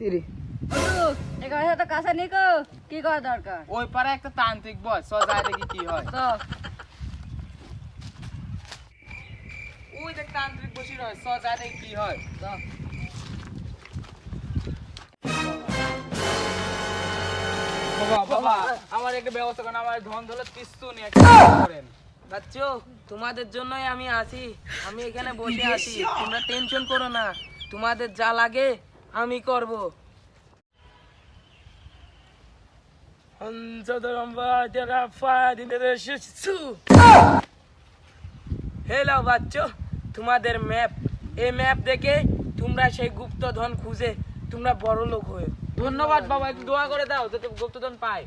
তিরি। এখানে তো কাছে নিকো কি করা দরকার? ওই পারে একটা তান্ত্রিক বস সজায় দেখি কি হয়। তো ওই দেখ তান্ত্রিক বসি রয় সজায় দেখি কি হয়। তো বাবা বাবা আমার একটা ব্যবস্থা করেন আমার ধন দৌলত কিছু নেই করেন। বাচ্চো তোমাদের জন্যই আমি আছি আমি এখানে বসে আছি তোমরা টেনশন করো না। তোমাদের যা লাগে আমি করব। হ্যালো বাচ্চো তোমাদের ম্যাপ এই ম্যাপ দেখে তোমরা সেই গুপ্তধন খুঁজে তোমরা বড় লোক হয়ে। ধন্যবাদ বাবা একটু দোয়া করে দাও যাতে গুপ্তধন পাই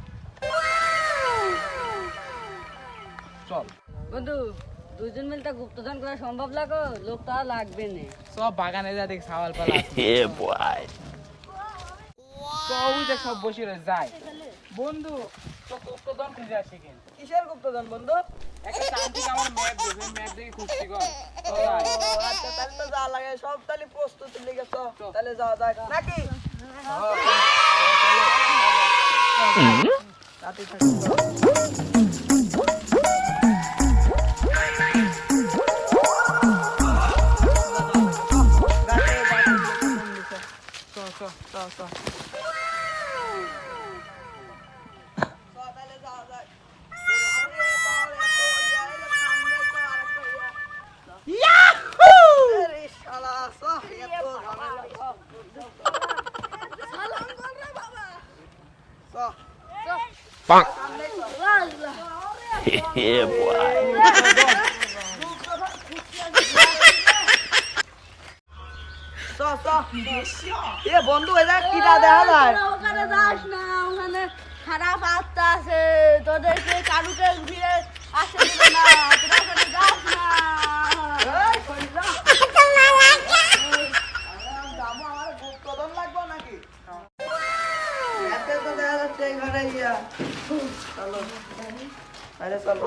চল। বন্ধু দুজন মিলতে গুপ্তধন করা সম্ভব লাগো লোক তো আর লাগবে না। সব বাগানে যা দেখ সাওয়াল পালা তো ওই দেখ সব বসে রয়ে যায়। বন্ধু তো গুপ্তধন খুঁজে আসি কেন? কিসের গুপ্তধন বন্ধু? একটা তান্ত্রিক আমার ম্যাপ দেবে ম্যাপ দেখে খুঁজছি গো। আচ্ছা তাহলে তো যা লাগে। সব তাহলে প্রস্তুতি লেগে তো তাহলে যাওয়া যাক। নাকি? রাতে থাকি। চ। চ, চ। এ বন্ধু এটা কিটা দেখা যায় ওখানে যাস না ওখানে খারাপ আত্মা আছে তোদেরকে কারুকে ঘিরে আসতে দিবে না তোরা ওখানে যাস না চলো। আরে চলো।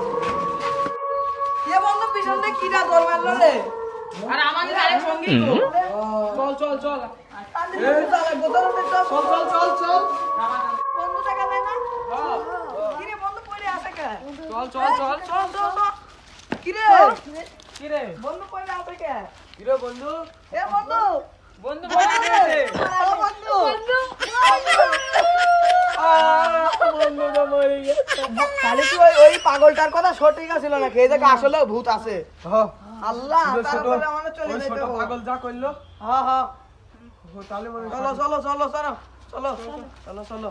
এ বন্ধু পিছন দিয়ে কিরা দৌড় মারলো রে? আর আমাদের আরেক সঙ্গী তো চল চল চল চলে, চল। চল চল চল বন্ধু দেখা যায় না? হ্যাঁ। কিরে বন্ধু পড়ে আছে কে? চল চল চল চল, চল, চল। কিরে? বন্ধু পড়ে আছে কে? কি রে বন্ধু এ বন্ধু বন্ধু বলে গেছে ও বন্ধু আহ, বন্ধুটা মরে গেছে। তাহলে কি ওই ওই পাগলটার কথা সঠিক আছিল নাকি? এই জায়গায় আসলে ভূত আছে। আল্লাহ তারপরে আমাদের চলে যেতে হবে। পাগল যা করল হ্যাঁ হ্যাঁ তাহলে বলে চলো চলো চলো চলো চলো চলো চলো।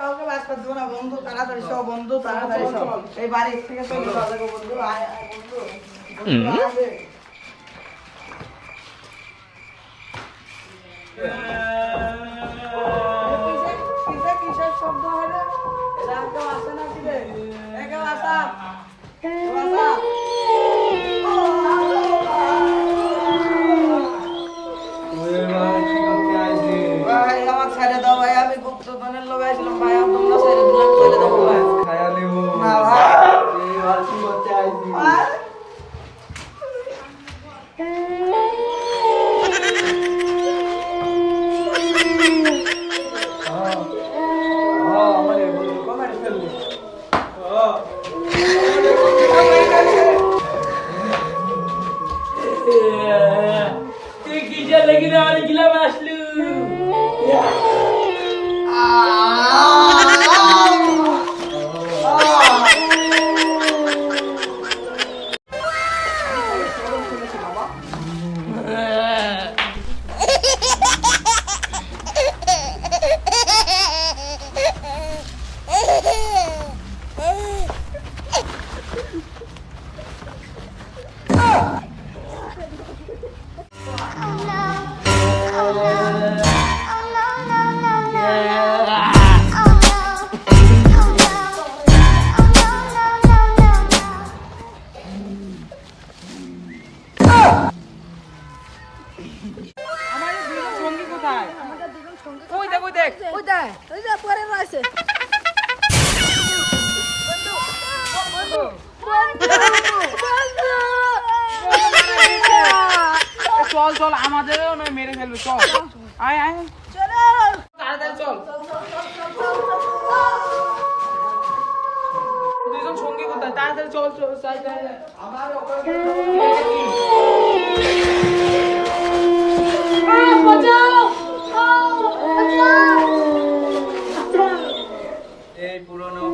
কাউকে বাস করে দেবো না বন্ধু তাড়াতাড়ি সব বন্ধু তাড়াতাড়ি সব। এই বাড়ি থেকে চলে বন্ধু আয় আয় বন্ধু। বন্ধু আয় তুই কি যে লেগে না আর গিলাম আসলু চল চল দেখ ওই দেখ পরে রয়েছে চল চল আমাদেরও নয় মেরে ফেলবে চল। আয় আয়। চল তাড়াতাড়ি চল। দুজন সঙ্গী কোথায়? তাড়াতাড়ি চল চল চাই চাই আমার ওপরে Corona